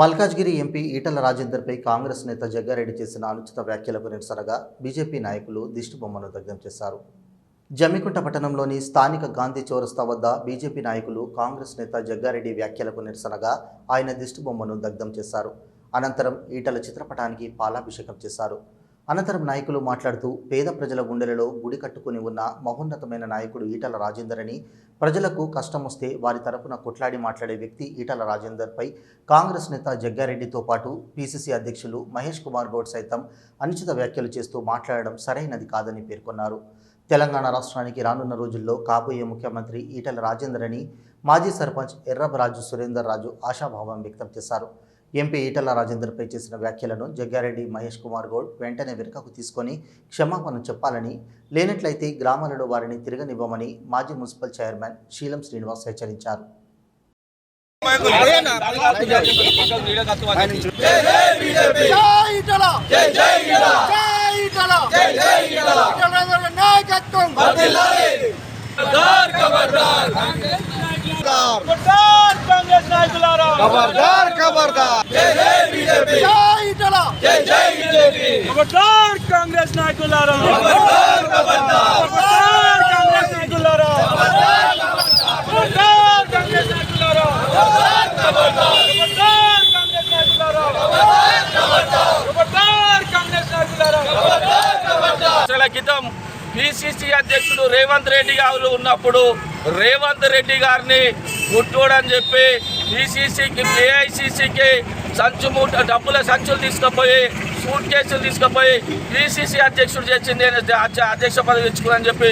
Malkajgiri MP Etela రాజేందర్పై కాంగ్రెస్ నేత జగ్గారెడ్డి చేసిన అనుచిత వ్యాఖ్యలకు నిరసనగా బీజేపీ నాయకులు దిష్టిబొమ్మను దగ్ధం చేశారు. జమ్మికుంట పట్టణంలోని స్థానిక గాంధీ చౌరస్తా వద్ద బీజేపీ నాయకులు కాంగ్రెస్ నేత జగ్గారెడ్డి వ్యాఖ్యలకు నిరసనగా ఆయన దిష్టిబొమ్మను దగ్ధం చేశారు. అనంతరం ఈటల చిత్రపటానికి పాలాభిషేకం చేశారు. అనంతరం నాయకులు మాట్లాడుతూ పేద ప్రజల గుండెలలో గుడి కట్టుకుని ఉన్న మహోన్నతమైన నాయకుడు ఈటల రాజేందర్ అని ప్రజలకు కష్టం వస్తే వారి తరపున కొట్లాడి మాట్లాడే వ్యక్తి ఈటల రాజేందర్పై కాంగ్రెస్ నేత జగ్గారెడ్డితో పాటు పీసీసీ అధ్యక్షులు మహేష్ కుమార్ గౌడ్ సైతం అనుచిత వ్యాఖ్యలు చేస్తూ మాట్లాడడం సరైనది కాదని పేర్కొన్నారు. తెలంగాణ రాష్ట్రానికి రానున్న రోజుల్లో కాబోయే ముఖ్యమంత్రి ఈటల రాజేందర్ అని మాజీ సర్పంచ్ ఎర్రబరాజు సురేందర్ రాజు ఆశాభావం వ్యక్తం చేశారు. ఎంపీ ఈటల రాజేందర్పై చేసిన వ్యాఖ్యలను జగ్గారెడ్డి మహేష్ కుమార్ గౌడ్ వెంటనే వెనుకకు తీసుకొని క్షమాపణ చెప్పాలని లేనట్లయితే గ్రామాలలో వారిని తిరగనివ్వమని మాజీ మున్సిపల్ చైర్మన్ శీలం శ్రీనివాస్ హెచ్చరించారు. ఖబర్దార్ ఖబర్దార్ కాంగ్రెస్ నాయకులారా. కాంగ్రెస్ నాయకులారా. కాంగ్రెస్ నాయకులారా. కాంగ్రెస్ నాయకులారా. క్రితం పిసిసి అధ్యక్షుడు రేవంత్ రెడ్డి గారు ఉన్నప్పుడు రేవంత్ రెడ్డి గారిని ముట్టోడని చెప్పి పిసిసికి ఏఐసిసికి సంచు మూట డబ్బుల సంచులు తీసుకుపోయి సూట్ కేసులు తీసుకుపోయి పిసిసి అధ్యక్షుడు చేసింది అధ్యక్ష పదవి తెచ్చుకుని చెప్పి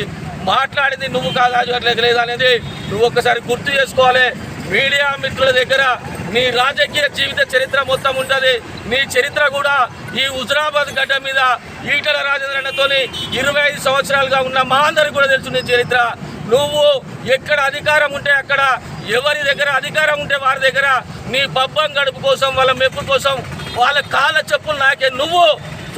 మాట్లాడింది. నువ్వు కాదా అట్లా లేదు అనేది నువ్వు ఒకసారి గుర్తు చేసుకోవాలి. మీడియా మిత్రుల దగ్గర నీ రాజకీయ జీవిత చరిత్ర మొత్తం ఉంటుంది. నీ చరిత్ర కూడా ఈ హుజరాబాద్ గడ్డ మీద ఈటల రాజేంద్రన్నతోని ఇరవై ఐదు సంవత్సరాలుగా ఉన్న మా అందరికి కూడా తెలుసు నీ చరిత్ర. నువ్వు ఎక్కడ అధికారం ఉంటే అక్కడ ఎవరి దగ్గర అధికారం ఉంటే వారి దగ్గర నీ పబ్బం గడుపు కోసం వాళ్ళ మెప్పు కోసం వాళ్ళ కాళ్ళ చెప్పులు నాకే. నువ్వు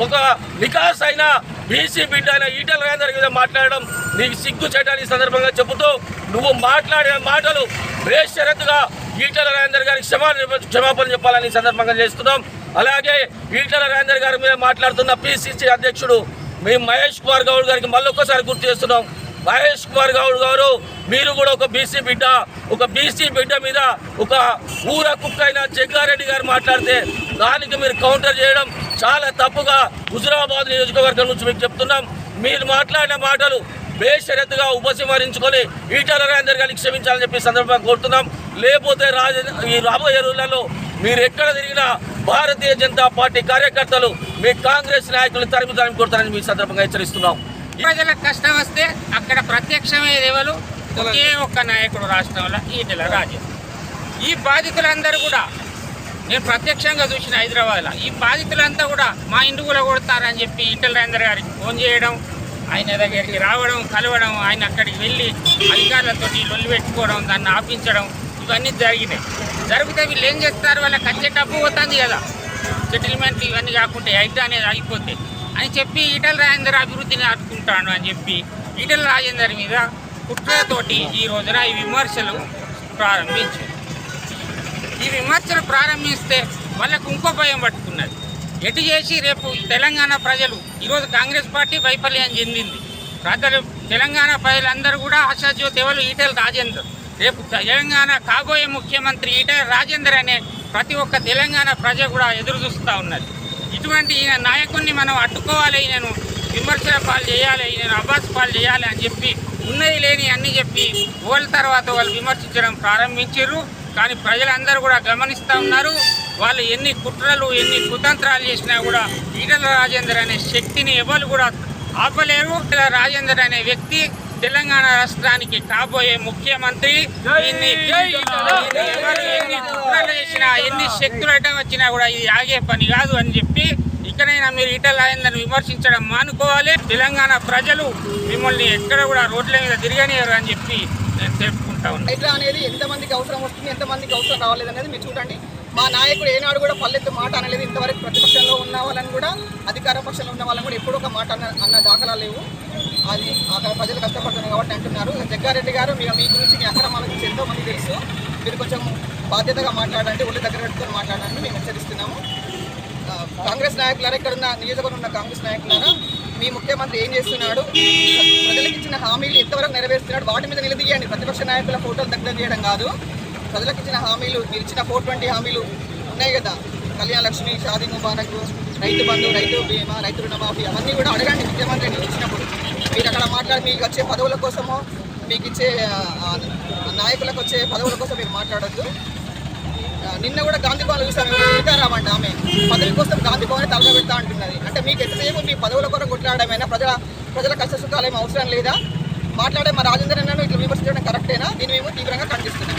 ఒక వికాస్ అయిన బీసీ బిడ్డ అయిన ఈటల రాజేందర్ మీద మాట్లాడడం నీకు సిగ్గు చేయడానికి సందర్భంగా చెబుతూ నువ్వు మాట్లాడిన మాటలు బేషరతుగా ఈటల రాజేందర్ గారికి క్షమా క్షమాపణ చెప్పాలని సందర్భంగా చేస్తున్నాం. అలాగే ఈటల రాజేందర్ గారి మీద మాట్లాడుతున్న పిసిసి అధ్యక్షుడు మేము మహేష్ కుమార్ గౌడ్ గారికి మళ్ళొక్కసారి గుర్తు చేస్తున్నాం. మహేష్ కుమార్ గౌడ్ గారు మీరు కూడా ఒక బీసీ బిడ్డ ఒక బీసీ బిడ్డ మీద ఒక ఊర కుక్క అయిన జగ్గారెడ్డి గారు మాట్లాడితే దానికి మీరు కౌంటర్ చేయడం చాలా తప్పుగా హుజురాబాద్ నియోజకవర్గం నుంచి మీకు చెప్తున్నాం. మీరు మాట్లాడిన మాటలు బేషరతుగా ఉపసంహరించుకొని ఈటల రాజేందర్ గారిని క్షమించాలని చెప్పి సందర్భంగా కోరుతున్నాం. లేకపోతే రాజ ఈ రాబోయే రోజులలో మీరు ఎక్కడ తిరిగినా భారతీయ జనతా పార్టీ కార్యకర్తలు మీ కాంగ్రెస్ నాయకులు తరిమి తరిమి కొడతారని మీ సందర్భంగా హెచ్చరిస్తున్నాం. ప్రజలకు కష్టం వస్తే అక్కడ ప్రత్యక్షమయ్యేది ఎవరు? ఒకే ఒక్క నాయకుడు రాష్ట్రంలో ఈటెల రాజు ఈ బాధితులందరూ కూడా నేను ప్రత్యక్షంగా చూసిన హైదరాబాద్లో ఈ బాధితులంతా కూడా మా ఇంటి కూడా కొడతారని చెప్పి ఈటెల రాజేందర్ గారికి ఫోన్ చేయడం ఆయన దగ్గరికి రావడం కలవడం ఆయన అక్కడికి వెళ్ళి అధికారులతో లొల్లి పెట్టుకోవడం దాన్ని ఆపించడం ఇవన్నీ జరిగినాయి. జరిగితే వీళ్ళు ఏం చేస్తారు? వాళ్ళకి వచ్చే డబ్బు పోతుంది కదా. సెటిల్మెంట్ ఇవన్నీ కాకుండా అయితే అనేది అయిపోతే. అని చెప్పి ఈటల రాజేందర్ అభివృద్ధిని ఆడుకుంటాను అని చెప్పి ఈటల రాజేందర్ మీద కుట్రతోటి ఈ రోజున ఈ విమర్శలు ప్రారంభించారు. ఈ విమర్శలు ప్రారంభిస్తే వాళ్ళకు ఇంకో భయం పట్టుకున్నది. ఎటు చేసి రేపు తెలంగాణ ప్రజలు ఈరోజు కాంగ్రెస్ పార్టీ వైఫల్యం చెందింది. ప్రజలు తెలంగాణ ప్రజలందరూ కూడా ఆశాజ్యోతి ఎవరు? ఈటెల రాజేందర్. రేపు తెలంగాణ కాబోయే ముఖ్యమంత్రి ఈటెల రాజేందర్ అనే ప్రతి ఒక్క తెలంగాణ ప్రజ కూడా ఎదురు చూస్తూ ఉన్నది. ఇటువంటి ఈయన నాయకుడిని మనం అడ్డుకోవాలి నేను విమర్శల పాలు చేయాలి నేను అబ్బాస్ పాలు చేయాలి అని చెప్పి ఉన్నది లేని అన్ని చెప్పి వాళ్ళ తర్వాత వాళ్ళు విమర్శించడం ప్రారంభించారు. కానీ ప్రజలందరూ కూడా గమనిస్తూ ఉన్నారు. వాళ్ళు ఎన్ని కుట్రలు ఎన్ని కుతంత్రాలు చేసినా కూడా ఈటల రాజేందర్ అనే శక్తిని ఎవరు కూడా ఆపలేరు. ఈటల రాజేందర్ అనే వ్యక్తి తెలంగాణ రాష్ట్రానికి కాబోయే ముఖ్యమంత్రి ఎన్ని కుట్రలు శక్తులు అడ్డం వచ్చినా కూడా ఇది ఆగే పని కాదు అని చెప్పి ఇక్కడైనా మీరు ఈటల రాజేందర్ని విమర్శించడం మానుకోవాలి. తెలంగాణ ప్రజలు మిమ్మల్ని ఎక్కడ కూడా రోడ్ల మీద తిరగనియరు అని చెప్పి నేను తెలుపుకుంటా ఉన్నాను అనేది ఎంతమందికి అవసరం వస్తుంది ఎంతమందికి అవసరం రావలేదు అనేది మీరు చూడండి. మా నాయకుడు ఏనాడు కూడా పల్లెత్తు మాట అనలేదు. ఇంతవరకు ప్రతిపక్షంలో ఉన్న వాళ్ళని కూడా అధికార పక్షంలో ఉన్న వాళ్ళని కూడా ఎప్పుడూ ఒక మాట అన్న అన్న దాఖలా లేవు. అది అక్కడ ప్రజలు కష్టపడుతున్నారు కాబట్టి అంటున్నారు. జగ్గారెడ్డి గారు మీరు మీ గురించి మీ అక్రమాల గురించి ఎంతో మంది తెలుసు. మీరు కొంచెం బాధ్యతగా మాట్లాడండి ఒళ్ళు దగ్గర పెట్టుకొని మాట్లాడండి. మేము హెచ్చరిస్తున్నాము. కాంగ్రెస్ నాయకులారా ఇక్కడ ఉన్న నియోజకవర్గం ఉన్న కాంగ్రెస్ నాయకులారా మీ ముఖ్యమంత్రి ఏం చేస్తున్నాడు? ప్రజలకు ఇచ్చిన హామీలు ఎంతవరకు నెరవేరుస్తున్నాడు? వాటి మీద నిలదీయండి. ప్రతిపక్ష నాయకుల ఫోటోలు దగ్గర తీయడం కాదు. ప్రజలకు ఇచ్చిన హామీలు మీరు ఇచ్చిన ఫోర్ ట్వంటీ హామీలు ఉన్నాయి కదా. కళ్యాణ లక్ష్మి షాదీ ముబారక్ రైతు బంధు రైతు బీమా రైతు రుణమాఫీ అవన్నీ కూడా అడగండి ముఖ్యమంత్రిని ఇచ్చినప్పుడు మీరు అక్కడ మాట్లాడి మీకు వచ్చే పదవుల కోసమో మీకు ఇచ్చే నాయకులకు వచ్చే పదవుల కోసం మీరు మాట్లాడొద్దు. నిన్న కూడా గాంధీ భవన్ చూసాను సీతారామండి ఆమె. పదవి కోసం గాంధీ భవన్ తలగబెడతా అంటున్నది. అంటే మీకు ఎంతసేపు మీ పదవుల కొరకు కొట్లాడమైనా ప్రజల ప్రజల కష్ట సుఖాలు ఏమి అవసరం లేదా? మాట్లాడే మా రాజేంద్ర నన్ను ఇట్లా విమర్శించడం కరెక్టేనా? దీన్ని మేము తీవ్రంగా ఖండిస్తున్నాం.